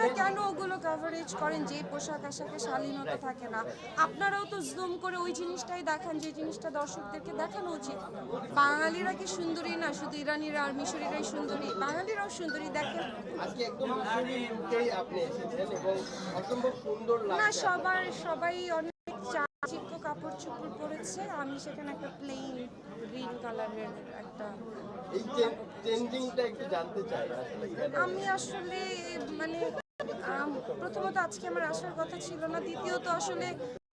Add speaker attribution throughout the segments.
Speaker 1: আপনারা কেন ওগুলো কভারেজ করেন? যে পোশাক আশাকে শালীনতা থাকে না। আপনারাও তো জুম করে ওই জিনিসটাই দেখান যে জিনিসটা দর্শকদেরকে দেখানো উচিত। বাঙালিরা কি সুন্দরী না? শুধু ইরানিরা আর মিশরিরাই সুন্দরী? বাঙালিরাও সুন্দরী দেখেন। না সবার সবাই অনেক চাচিক্য কাপড় চোপড় পরেছে। আমি সেখানে একটা প্লেন গ্রিন কালারের একটা? আমি আসলে মানে প্রথমত আজকে আমার আসার কথা ছিল না। দ্বিতীয়ত আসলে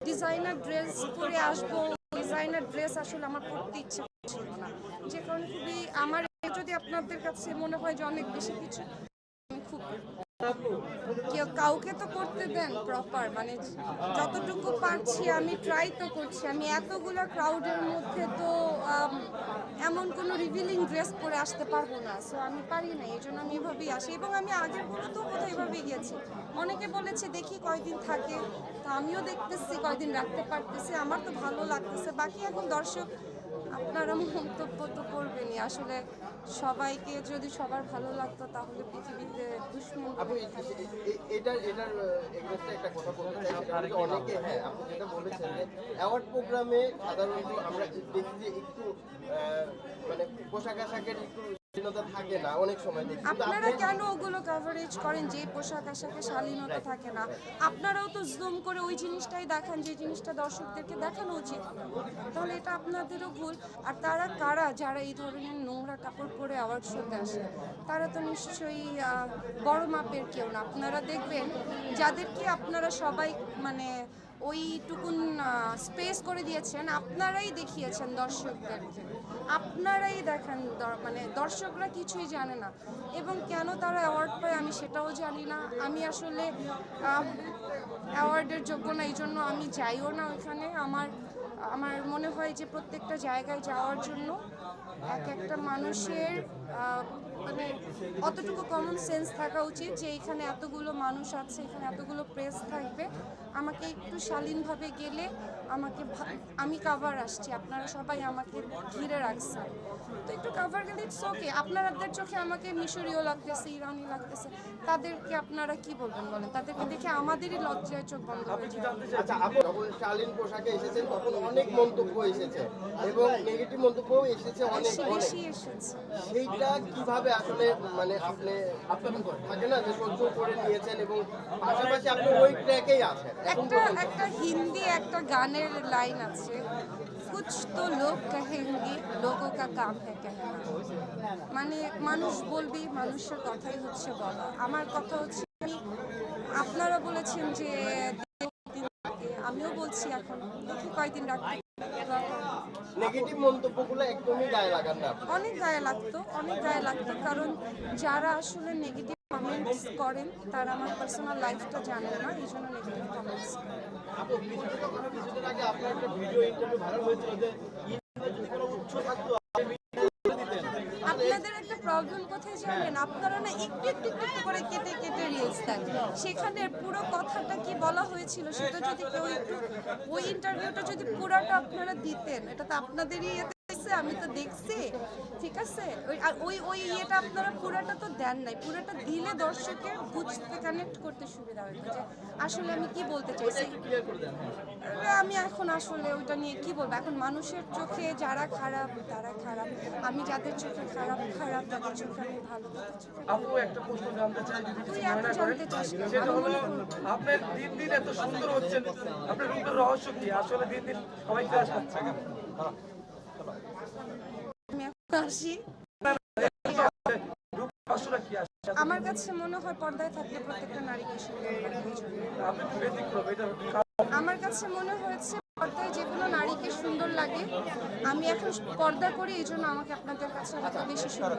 Speaker 1: ডিজাইনার ড্রেস পরে আসব ডিজাইনার ড্রেস আসলে আমার পরতে ইচ্ছে ছিল না। যে কারণে খুবই আমার যদি আপনাদের কাছে মনে হয় যে অনেক বেশি কিছু খুব কেউ কাউকে তো করতে দেন প্রপার মানে যতটুকু পারছি আমি ট্রাই তো করছি। আমি এতগুলো ক্রাউডের মধ্যে তো এমন কোনো রিভিলিং ড্রেস পরে আসতে পারব না। সো আমি পারি না, এই জন্য আমি এভাবেই আসি। এবং আমি আগেরগুলো তো কোথাও এভাবেই গেছি। অনেকে বলেছে, দেখি কয়দিন থাকে। তো আমিও দেখতেছি, কয়দিন রাখতে পারতেছি। আমার তো ভালো লাগতেছে। বাকি এখন দর্শক আপনারা মন্তব্য তো করবেনই। আসলে সবাইকে যদি সবার ভালো লাগতো তাহলে পৃথিবীতে দুশ্মন
Speaker 2: এটার এটার এগেনস্টে একটা কথা বলতে চাই অনেকে হ্যাঁ আপনি যেটা বলেছেন যে অ্যাওয়ার্ড প্রোগ্রামে সাধারণত আমরা দেখি যে একটু মানে পোশাক আশাকের একটু থাকে না অনেক সময় দেখি।
Speaker 1: আপনারা কেন ওগুলো কভারেজ করেন যে পোশাক আশাকে শালীনতা থাকে না? আপনারাও তো জুম করে ওই জিনিসটাই দেখান যে জিনিসটা দর্শকদেরকে দেখানো উচিত। তাহলে এটা আপনাদেরও ভুল। আর তারা কারা যারা এই ধরনের নোংরা কাপড় পরে অ্যাওয়ার্ড শোতে আসে? তারা তো নিশ্চয়ই বড় মাপের কেউ না। আপনারা দেখবেন যাদেরকে আপনারা সবাই মানে ওইটুকুন স্পেস করে দিয়েছেন। আপনারাই দেখিয়েছেন দর্শকদেরকে। আপনারাই দেখেন মানে দর্শকরা কিছুই জানে না। এবং কেন তারা অ্যাওয়ার্ড পায় আমি সেটাও জানি না। আমি আসলে অ্যাওয়ার্ডের যোগ্য না, এই জন্য আমি যাইও না ওইখানে। আমার আমার মনে হয় যে প্রত্যেকটা জায়গায় যাওয়ার জন্য এক একটা মানুষের মানে অতটুকু কমন সেন্স থাকা উচিত যে এখানে এতগুলো মানুষ আছে, এখানে এতগুলো প্রেস থাকবে। আমাকে একটু শালীনভাবে গেলে আমাকে আমি কাভার আসছি আপনারা সবাই আমাকে ঘিরে রাখছেন। তো একটু কাভার গেলে ইটস ওকে আপনাদের চোখে আমাকে মিশরীয় লাগতেছে ইরানি লাগতেছে তাদেরকে আপনারা কি বলবেন বলেন? তাদেরকে দেখে আমাদেরই লজ্জায় চোখ বন্ধ হয়ে যায়।
Speaker 2: আচ্ছা আপনি যখন শালীন পোশাকে এসেছেন তখন অনেক মন্তব্য এসেছে। এবং নেগেটিভ মন্তব্যও এসেছে অনেক
Speaker 1: বেশি
Speaker 2: অনেক।
Speaker 1: বেশি এসেছে।
Speaker 2: সেইটা কীভাবে আসলে মানে আপনি থাকে না যে সহ্য করে নিয়েছেন এবং পাশাপাশি আপনি ট্র্যাকেই আছেন
Speaker 1: একটা একটা হিন্দি একটা গানের লাইন আছে। কুছ তো লোক কহেঙ্গে লোগো কা কাম হ্যাঁ কেহনা মানে মানুষ বলবি মানুষের কথাই হচ্ছে বলা। আমার কথা হচ্ছে আপনারা বলেছেন যে আমিও বলছি এখন। দেখি কয়দিন রাখতে
Speaker 2: নেগেটিভ মন্তব্যগুলো একদমই গায়ে লাগান না
Speaker 1: অনেক গায়ে লাগতো অনেক গায়ে লাগতো। কারণ যারা আসলে নেগেটিভ কমেন্টস করেন তারা আমার পার্সোনাল লাইফটা জানেন না এই জন্য নেগেটিভ কমেন্টস
Speaker 2: আপু কিছুদিন কিছুদিন আগে আপনার একটা ভিডিও ইন্টারভিউ ভাইরাল হয়েছিল যে যদি কোনো উৎস থাকতো
Speaker 1: আপনাদের একটা প্রবলেম কোথায় জানেন? আপনারা না একটু একটু একটু একটু করে কেটে কেটে রিলস দেন। সেখানে পুরো কথাটা কি বলা হয়েছিল সেটা যদি কেউ একটু ওই ইন্টারভিউটা যদি পুরোটা আপনারা দিতেন এটা তো আপনাদেরই হয়েছে, আমি তো দেখছি। ঠিক আছে? ওই আর ওই ওই ইয়েটা আপনারা পুরাটা তো দেন নাই। পুরাটা দিলে দর্শকের বুঝতে কানেক্ট করতে সুবিধা হতো যে আসলে আমি কি বলতে চাইছি। আমি এখন আসলে ওইটা নিয়ে কি বলব? এখন মানুষের চোখে যারা খারাপ তারা খারাপ। আমি যাদের চোখে খারাপ খারাপ তাদের চোখে আমি ভালো
Speaker 3: আপু একটা প্রশ্ন জানতে চাই যদি কিছু
Speaker 1: তুই
Speaker 3: মনে করেন
Speaker 1: জানতে চাস
Speaker 3: সেটা হলো আপনার দিন দিন এত সুন্দর হচ্ছেন আপনার রূপের রহস্য কি? আসলে দিন দিন সবাই ক্লাস
Speaker 1: আমার কাছে মনে হয় পর্দায় থাকলে প্রত্যেকটা নারীকে আমার কাছে মনে হয়েছে পর্দায় যে কোনো নারীকে সুন্দর লাগে। আমি এখন পর্দা করি, এই জন্য আমাকে আপনাদের কাছে বেশি সুন্দর